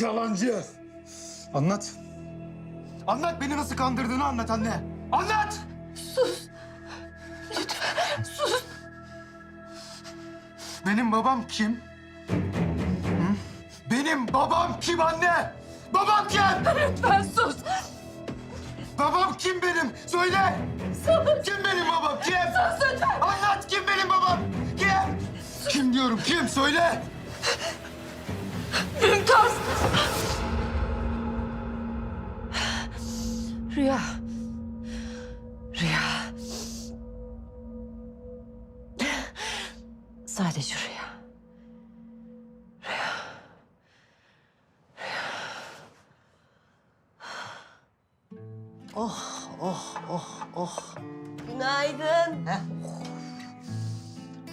Yalancı. Anlat. Anlat beni nasıl kandırdığını anlat anne. Anlat! Sus. Lütfen sus. Benim babam kim? Hı? Benim babam kim anne? Babam kim? Lütfen sus. Babam kim benim? Söyle. Kim benim babam? Kim? Sus lütfen. Anlat kim benim babam? Kim? Kim diyorum? Kim? Söyle. Mümtaz. Rüya. Rüya. Sadece rüya. Oh, oh, oh, oh. Günaydın. Heh.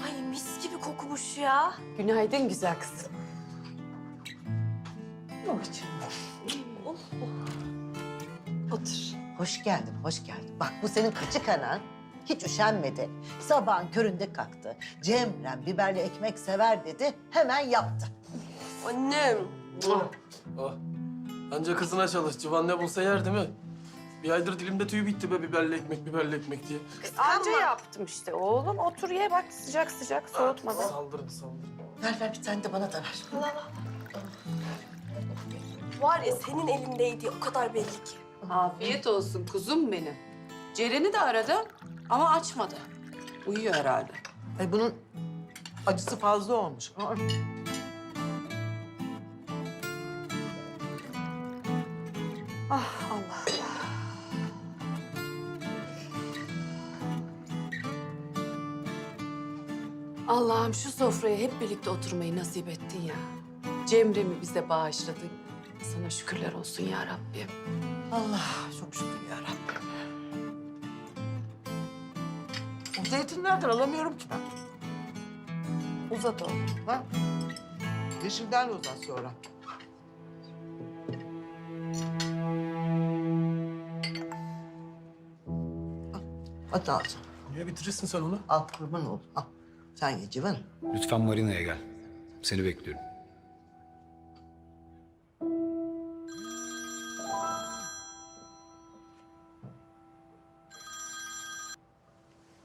Ay mis gibi kokmuş ya. Günaydın güzel kızım. Oh, Otur. Hoş geldin, hoş geldin. Bak bu senin kıçı kanan. Hiç üşenmedi. Sabahın köründe kalktı. Cemrem biberli ekmek sever dedi. Hemen yaptı. Annem. Ah. Anca kızına çalış. Civan ne bulsa yer değil mi? Bir aydır dilimde tüy bitti be biberli ekmek, biberli ekmek diye. Anca yaptım işte oğlum. Otur ye bak sıcak sıcak soğutmadan. Saldırın, saldırın. Ver ver bir tane de bana da ver. Var ya senin elindeydi o kadar belli ki. Afiyet olsun kuzum benim. Ceren'i de aradım ama açmadı. Uyuyor herhalde. Ay bunun acısı fazla olmuş. Aa, Ah Allah Allah. Allah'ım şu sofraya hep birlikte oturmayı nasip ettin ya. Cemre'mi bize bağışladın. Sana şükürler olsun ya Rabbim. Allah çok şükür ya Rabbim. O zeytinlerden alamıyorum ki ben. Uzat oğlum. Ha? Yeşilden de uzat sonra. Al, At ağzına. Niye bitirirsin sen onu? Al kurban ol. Al. Sen ye civan. Lütfen marinaya gel. Seni bekliyorum.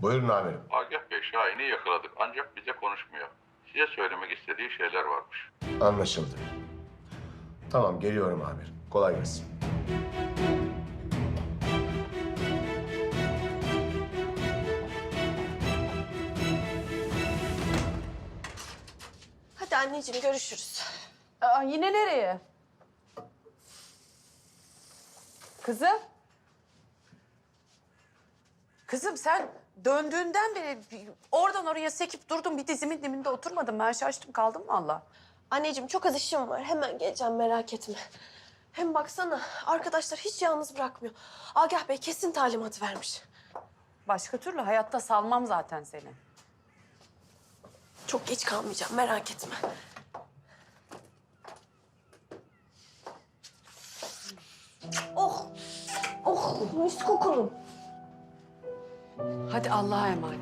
Buyurun amirim. Agah Bey Şahin'i yakaladık ancak bize konuşmuyor. Size söylemek istediği şeyler varmış. Anlaşıldı. Tamam geliyorum amirim. Kolay gelsin. Hadi anneciğim görüşürüz. Aa, yine nereye? Kızım. Kızım sen döndüğünden beri oradan oraya sekip durdun. Bir dizimin dibinde oturmadın. Ben şaştım kaldım valla. Anneciğim çok az işim var. Hemen geleceğim merak etme. Hem baksana arkadaşlar hiç yalnız bırakmıyor. Agah Bey kesin talimat vermiş. Başka türlü hayatta salmam zaten seni. Çok geç kalmayacağım merak etme. Oh! Oh! Mis kokulu. Hadi Allah'a emanet.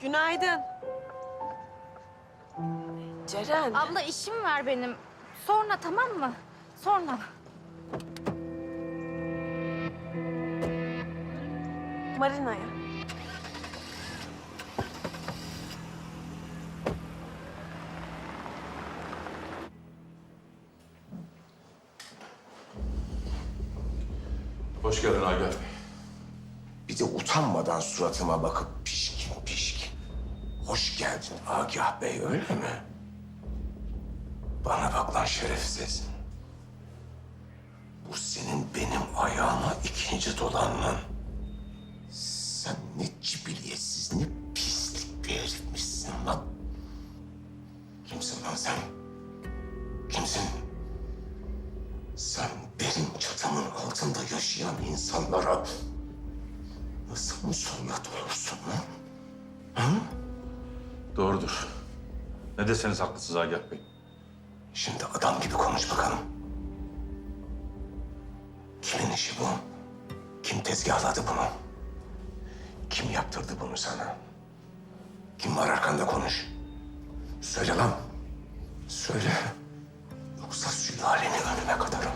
Günaydın. Ceren. Abla işim var benim. Sonra tamam mı? Sonra. Marina'ya. Hoş geldin Agah Bey. Bir de utanmadan suratıma bakıp pişkin pişkin. Hoş geldin Agah Bey öyle mi? Bana bak lan şerefsiz. Bu senin benim ayağıma ikinci dolan lan. Sen ne cibiliyetsiz ne pislik bir herifmişsin lan. Kimsin lan sen? Kimsin? Sen benim çatımın altında yaşayan insanlara nasıl musallat olursun lan? Doğrudur. Ne deseniz haklısınız Agah Bey. Şimdi adam gibi konuş bakalım. Kimin işi bu? Kim tezgahladı bunu? Kim yaptırdı bunu sana? Kim var arkanda konuş. Söyle lan. Söyle. Yoksa sülaleni önüme katarım.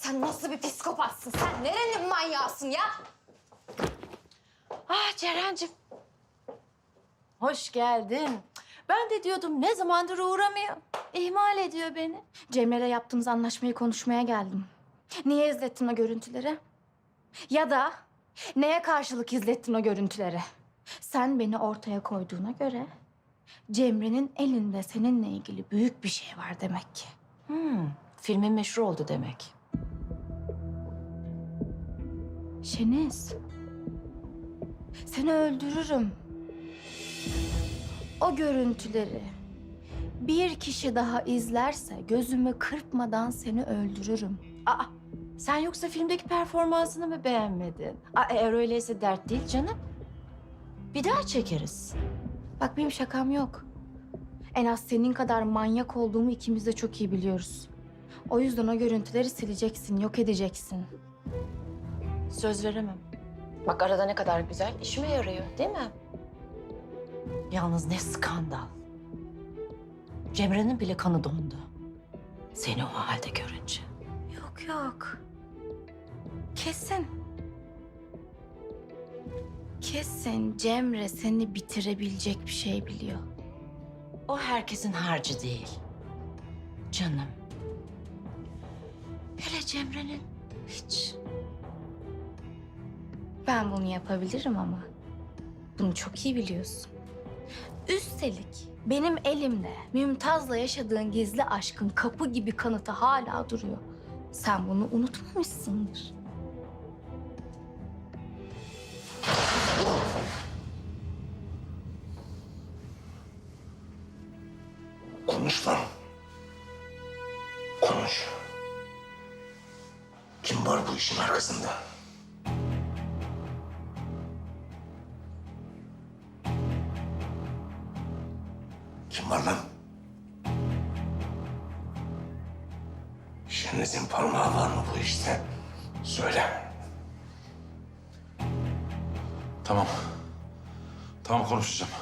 Sen nasıl bir psikopatsın? Sen nerenin manyağısın ya? Ceren'cim. Hoş geldin. Ben de diyordum ne zamandır uğramıyor. İhmal ediyor beni. Cemre'yle yaptığımız anlaşmayı konuşmaya geldim. Niye izlettin o görüntüleri? Ya da neye karşılık izlettin o görüntüleri? Sen beni ortaya koyduğuna göre Cemre'nin elinde seninle ilgili büyük bir şey var demek ki. Hmm, filmin meşhur oldu demek. Şeniz. Seni öldürürüm. O görüntüleri bir kişi daha izlerse gözümü kırpmadan seni öldürürüm. Aa, sen yoksa filmdeki performansını mı beğenmedin? Aa, eğer öyleyse dert değil canım. Bir daha çekeriz. Bak benim şakam yok. En az senin kadar manyak olduğumu ikimiz de çok iyi biliyoruz. O yüzden o görüntüleri sileceksin, yok edeceksin. Söz veremem. Bak arada ne kadar güzel işime yarıyor değil mi? Yalnız ne skandal. Cemre'nin bile kanı dondu. Seni o halde görünce. Yok yok. Kesin. Kesin Cemre seni bitirebilecek bir şey biliyor. O herkesin harcı değil. Canım. Hele Cemre'nin hiç. Ben bunu yapabilirim ama. Bunu çok iyi biliyorsun. Üstelik benim elimde Mümtaz'la yaşadığın gizli aşkın kapı gibi kanıtı hala duruyor. Sen bunu unutmamışsındır. Konuş lan. Konuş. Kim var bu işin arkasında? Şenizin parmağı var mı bu işte? Söyle. Tamam. Tamam konuşacağım.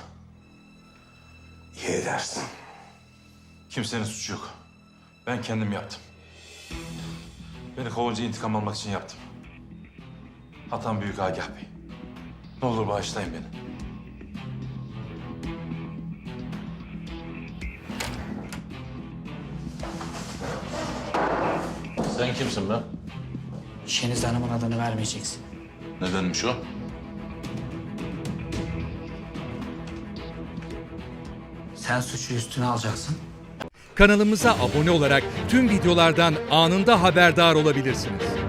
İyi edersin. Kimsenin suçu yok. Ben kendim yaptım. Beni kovunca intikam almak için yaptım. Hatam büyük Agah Bey. Ne olur bağışlayın beni. Sen kimsin be? Şeniz Hanım'ın adını vermeyeceksin. Nedenmiş o? Sen suçu üstüne alacaksın. Kanalımıza abone olarak tüm videolardan anında haberdar olabilirsiniz.